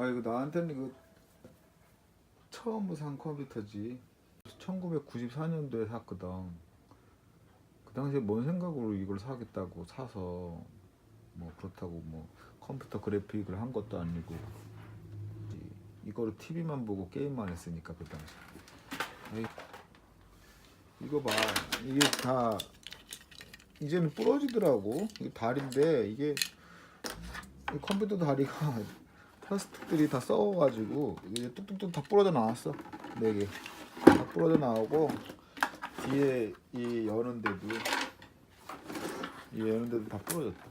아 이거 나한테는 이거 처음 산 컴퓨터지. 1994년도에 샀거든. 그 당시에 뭔 생각으로 이걸 사겠다고 사서 뭐 그렇다고 뭐 컴퓨터 그래픽을 한 것도 아니고 이- 이거로 TV만 보고 게임만 했으니까 그 당시 에이, 이거 봐. 이게 다 이제는 부러지더라고. 이게 다리인데 이게 이 컴퓨터 다리가 플라스틱들이 다 썩어가지고 이게 뚝뚝뚝 다 부러져 나왔어. 네 개 다 부러져 나오고 뒤에 이 여는데도 이 여는데도 다 부러졌다.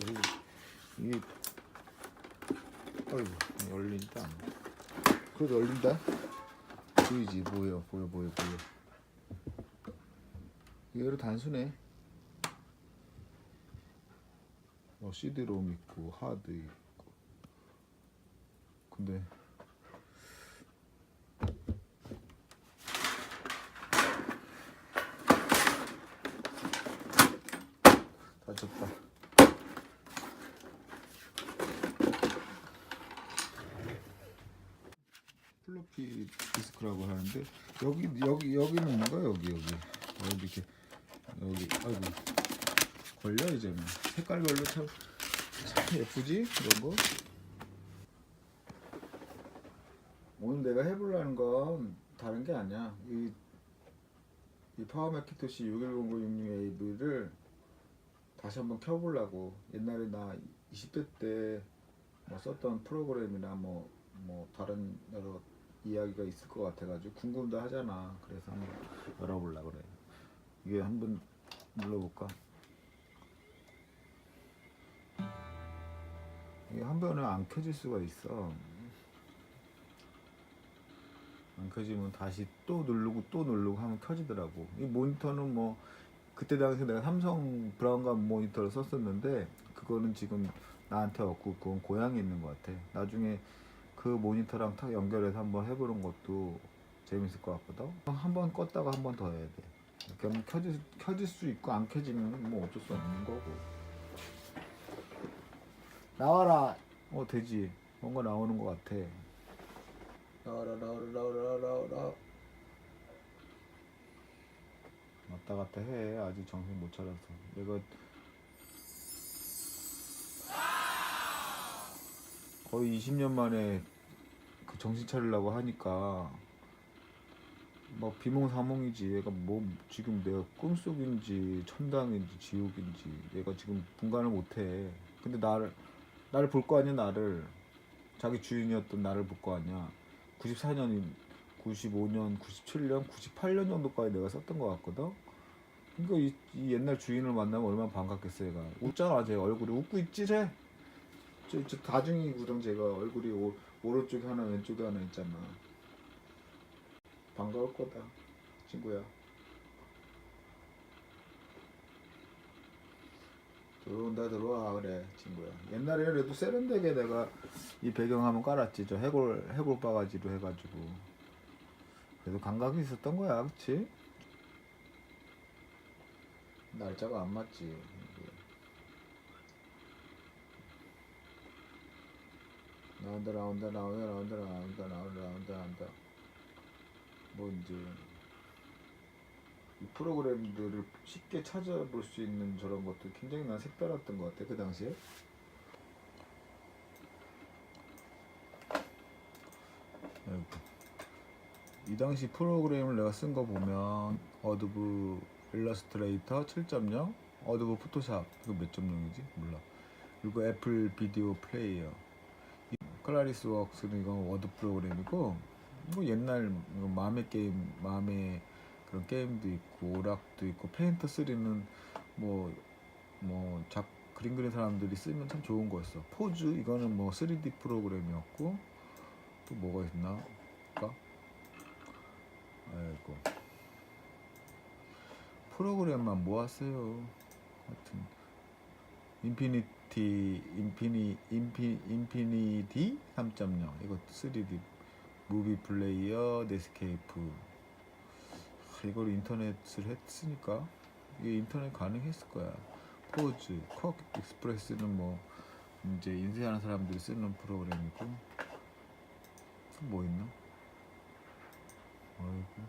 그리고 이게 어이구 열린다 그래도 열린다? 보이지? 보여 보여 보여 보여. 이거 단순해. 뭐 CD롬 있고 하드 있고 근데 다쳤다. 플로피 디스크라고 하는데 여기 여기 여기는 뭔가 여기 여기. 여기 이렇게 여기 아이고. 걸려 이제는. 색깔별로 참, 참 예쁘지? 이런 거 오늘 내가 해보려는 건 다른 게 아니야. 이, 이 파워 매키토시 610966AV를 다시 한번 켜보려고. 옛날에 나 20대 때 뭐 썼던 프로그램이나 뭐, 뭐 다른 여러 이야기가 있을 것 같아가지고 궁금도 하잖아. 그래서 한번 열어보려고 그래 이게 한번 눌러볼까? 이게 한 번에 안 켜질 수가 있어. 안 켜지면 다시 또 누르고 또 누르고 하면 켜지더라고. 이 모니터는 뭐 그때 당시 내가 삼성 브라운관 모니터를 썼었는데 그거는 지금 나한테 없고 그건 고향에 있는 것 같아. 나중에 그 모니터랑 탁 연결해서 한번 해보는 것도 재밌을 것 같거든. 한 번 껐다가 한 번 더 해야 돼. 그럼 켜질 켜질 수 있고 안 켜지면 뭐 어쩔 수 없는 거고. 나와라. 어 되지. 뭔가 나오는 것 같아. 나와라. 왔다 갔다 해. 아직 정신 못 차려서. 내가 거의 20년 만에 그 정신 차리려고 하니까 막 비몽사몽이지. 얘가 뭐 지금 내가 꿈속인지 천당인지 지옥인지 얘가 지금 분간을 못해. 근데 나를 나를 볼 거 아니야 나를 자기 주인이었던 나를 볼 거 아니야 94년 95년 97년 98년 정도까지 내가 썼던 것 같거든? 그러니까 이, 이 옛날 주인을 만나면 얼마나 반갑겠어 얘가. 웃잖아 쟤 얼굴이. 웃고 있지 쟤? 저, 저 다중이거든 제가 얼굴이 오, 오른쪽에 하나 왼쪽에 하나 있잖아. 반가울 거다 친구야 들어온다 들어와 그래 친구야. 옛날에 그래도 세련되게 내가 이 배경 한번 깔았지. 저 해골 해골 바가지로 해가지고. 그래도 감각이 있었던 거야 그치? 날짜가 안 맞지. 나온다 나온다 나온다 나온다 나온다 나온다 나온다. 뭔지. 프로그램들을 쉽게 찾아볼 수 있는 저런 것도 굉장히 난 색달랐던 것 같아 그 당시에. 아이고. 이 당시 프로그램을 내가 쓴 거 보면 어도브 일러스트레이터 7.0 어도브 포토샵 이거 몇점 0이지? 몰라. 그리고 애플 비디오 플레이어. 이 클라리스 웍스는 이건 워드 프로그램이고 뭐 옛날 마음의 게임 마음의 그런 게임도 있고 오락도 있고 페인터 3는 뭐 뭐 작 그림 그리는 사람들이 쓰면 참 좋은 거였어. 포즈? 이거는 뭐 3D 프로그램이었고 또 뭐가 있나? 볼까? 아이고. 프로그램만 모았어요. 하여튼. 인피니티 인피니 인피 인피니티 3.0 이것도 3D 무비 플레이어 네스케이프. 하, 이걸 인터넷을 했으니까 이게 인터넷 가능했을 거야 포즈 콕 익스프레스는 뭐 이제 인쇄하는 사람들이 쓰는 프로그램이고 또뭐 있나? 아이고.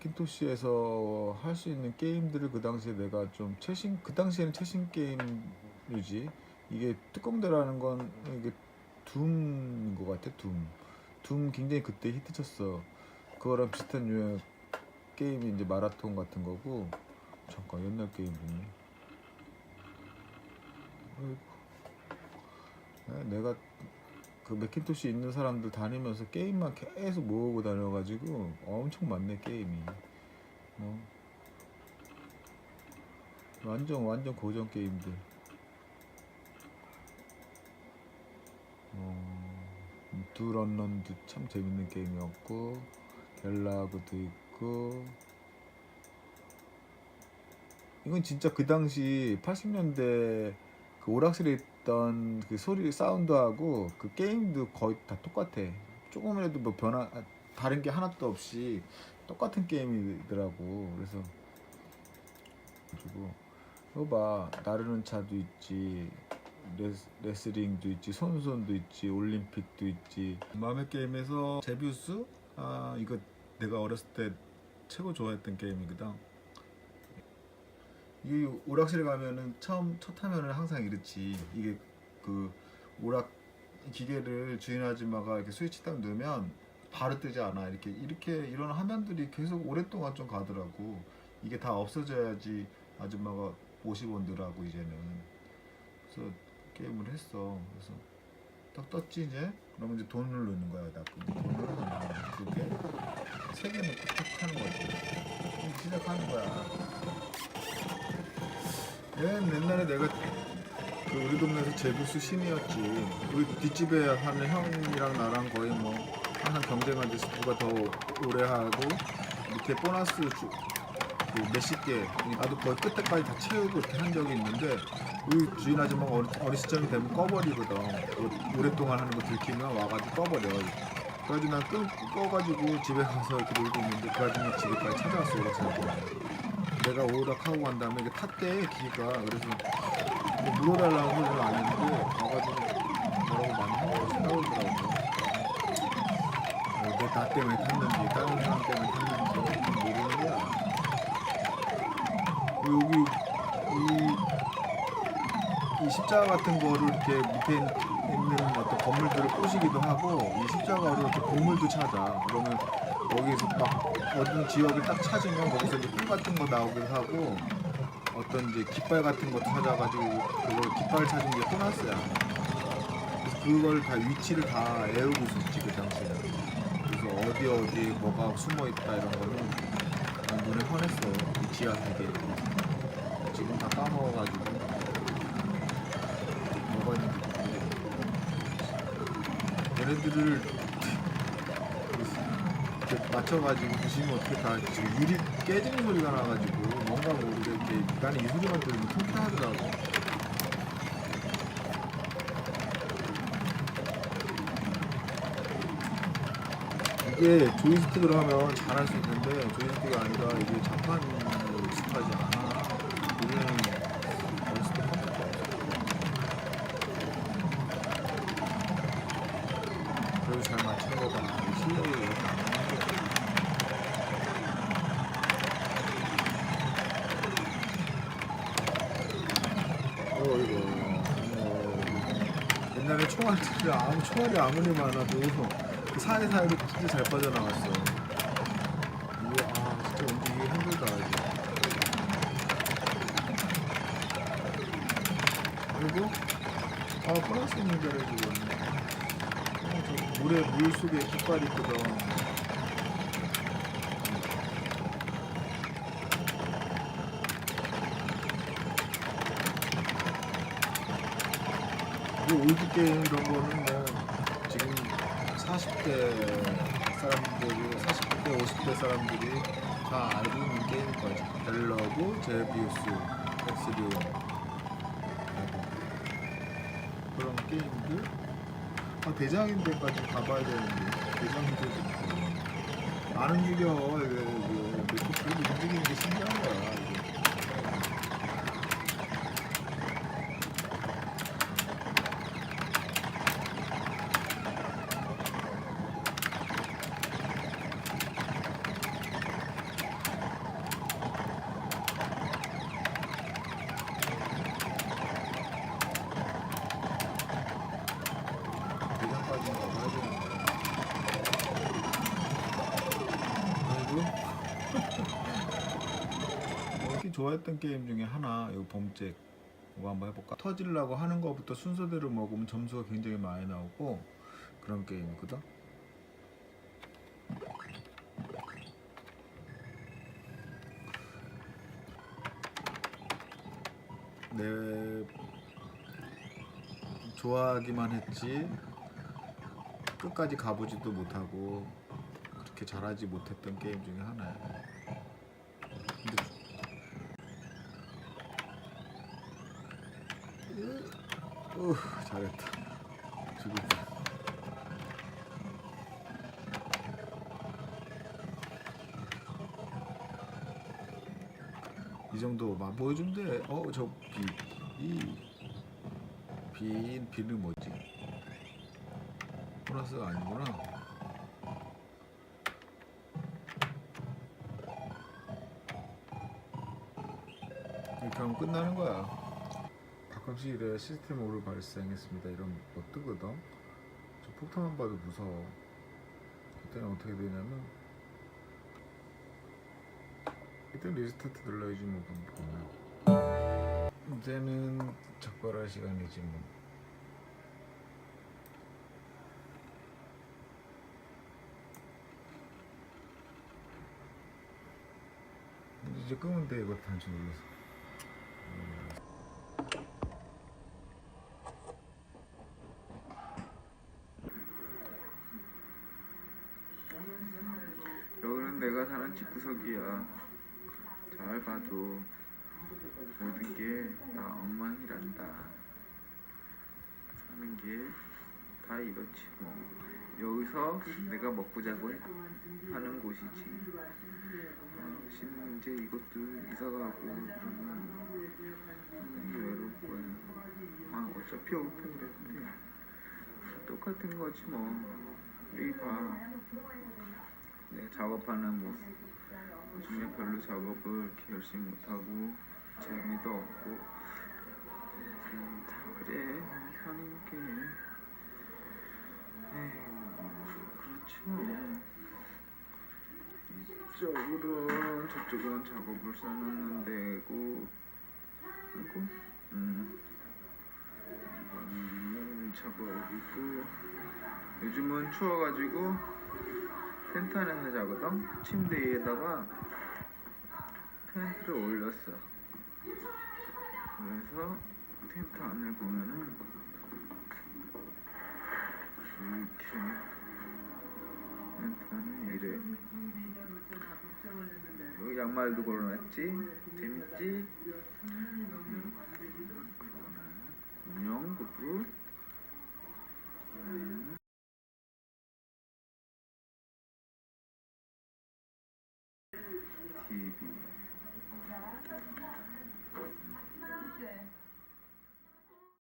킨토시에서 할 수 있는 게임들을 그 당시에 내가 좀 최신 그 당시에는 최신 게임이지 이게 뚜껑대라는 건 이게 둠인 것 같아 둠. 둠 굉장히 그때 히트쳤어. 그거랑 비슷한 유형 게임이 이제 마라톤 같은 거고 잠깐 옛날. 아, 내가 그 맥킨토시 있는 사람들 다니면서 게임만 계속 모으고 다녀가지고 엄청 많네 게임이. 어. 완전 완전 고전 게임들. 두런런도 참 재밌는 게임이었고 갤라그도 있고 이건 진짜 그 당시 80년대 그 오락실에 있던 그 소리 사운드하고 그 게임도 거의 다 똑같아. 조금이라도 뭐 변화 아, 다른 게 하나도 없이 똑같은 게임이더라고. 그래서 가지고 이거 봐 나르는 차도 있지 레스, 레슬링도 있지 손손도 있지 올림픽도 있지. 맘의 게임에서 제비우스 아 이거 내가 어렸을 때 최고 좋아했던 게임이거든. 이 오락실에 가면은 처음 첫 화면은 항상 이렇지. 이게 그 오락 기계를 주인 아줌마가 이렇게 스위치 딱 넣으면 바로 뜨지 않아. 이렇게 이렇게 이런 화면들이 계속 오랫동안 좀 가더라고. 이게 다 없어져야지 아줌마가 50원 넣으라고 이제는. 그래서 게임을 했어. 그래서 딱 떴지 이제? 그러면 이제 돈을 넣는 거야 나그 돈을 넣으면 그게 세개 넣고 탁 하는 거지. 그럼 시작하는 거야. 얘는 옛날에 내가 그 우리 동네에서 제부스 신이었지. 우리 뒷집에 하는 형이랑 나랑 거의 뭐 항상 경쟁하듯이 누가 더 오래 하고 밑에 보너스 주, 그 몇십 개 나도 거의 끝에까지 다 채우고 이렇게 한 적이 있는데 우리 주인 아줌마가 어느, 어느 시점이 되면 꺼버리거든. 그 오랫동안 하는 거 들키면 와가지고 꺼버려. 그래가지고 난 끄, 꺼가지고 집에 가서 이렇게 놀고 있는데 그 아줌마 집에까지 찾아왔어 오락실에 내가 오락하고 간 다음에 이게 탔대 기가. 그래서 뭐 물어달라는 소리는 아닌데 가가지고 뭐라고 많이 하고 싸우더라고. 어, 내나 때문에 탔는지 다른 사람 때문에 탔는지 모르는 거야 여기 이, 이 십자가 같은 거를 이렇게 밑에 있는 어떤 건물들을 꼬시기도 하고 이 십자가로 이렇게 보물도 찾아. 그러면 거기서 막 어떤 지역을 딱 찾으면 거기서 이제 꿀 같은 거 나오기도 하고 어떤 이제 깃발 같은 거 찾아가지고 그걸 깃발 찾은 게 보너스야 그래서 그걸 다 위치를 다 외우고 있었지 그 당시에 그래서 어디 어디 뭐가 숨어 있다 이런 거는 눈에 환했어 이 지하 세계 지금 다 까먹어가지고. 모르겠어 얘네들을 맞춰가지고 보시면 어떻게 다 지금 유리 깨지는 소리가 나가지고 뭔가 모르게 이렇게 나는 이 소리만 들으면 통쾌하더라고. 이게 조이스틱으로 하면 잘할 수 있는데 조이스틱이 아니라 이게 자판 그래도 잘 맞추는 거 봐. 실력이. 어, 이거. 어, 옛날에 총알들이 아무 총알이 아무리 많아도 그 사이 사이로 진짜 잘 빠져나갔어. 이게 아 진짜 움직이기 힘들다 이제. 그리고 아 플러스 있는 자를 지고 있네. 물에 물 속에 깃발이 있거든. 이 올드 게임 이런 거는 뭐 지금 40대 사람들이 40대 50대 사람들이 다 알고 있는 게임일 거지. 벨러브, 제비우스, 엑스리온 그런 게임들 아, 대장인데까지 가봐야 되는데 있고 안 움직여 이게 그래도 움직이는 게 신기한 거야 이게. 좋아했던 게임 중에 하나 이 범죄 이거 한번 해볼까? 터지려고 하는 거부터 순서대로 먹으면 점수가 굉장히 많이 나오고 그런 게임이거든. 내 좋아하기만 했지 끝까지 가보지도 못하고 그렇게 잘하지 못했던 게임 중에 하나야. 근데 우 잘했다. 죽였다. 이 정도만 보여주면 돼. 어, 저 비, 이, 빈, 비는 뭐지? 보너스가 아니구나. 이렇게 하면 끝나는 거야. 가끔씩 이래 시스템 오류 발생했습니다. 이런 거 뜨거든. 저 폭탄만 봐도 무서워. 그때는 어떻게 되냐면 이때 리스타트 눌러야지 뭐 보면 이제는 적발할 시간이지 뭐. 이제 끄면 돼 이거 단추 눌러서. 여기는 집구석이야. 잘 봐도 모든 게 다 엉망이란다. 사는 게 다 이렇지 뭐. 여기서 내가 먹고 자고 해- 하는 곳이지. 아, 신 이제 이것도 이사 가고 그러면 거야. 아 어차피 여기 그랬는데 똑같은 거지 뭐. 여기 봐. 내가 작업하는 모습. 요즘에 별로 작업을 열심히 못하고 재미도 없고. 음, 다 그래 사는 게 에휴 그렇죠. 이쪽으로 저쪽은 작업을 써놓는 데고. 하고 음. 이거는 작업이고. 요즘은 추워가지고 텐트 안에서 자거든? 침대 위에다가 텐트를 올렸어. 그래서 텐트 안을 보면은 이렇게 텐트 안은 이래. 여기 양말도 걸어놨지? 재밌지? 음, 안녕, 구두. 음.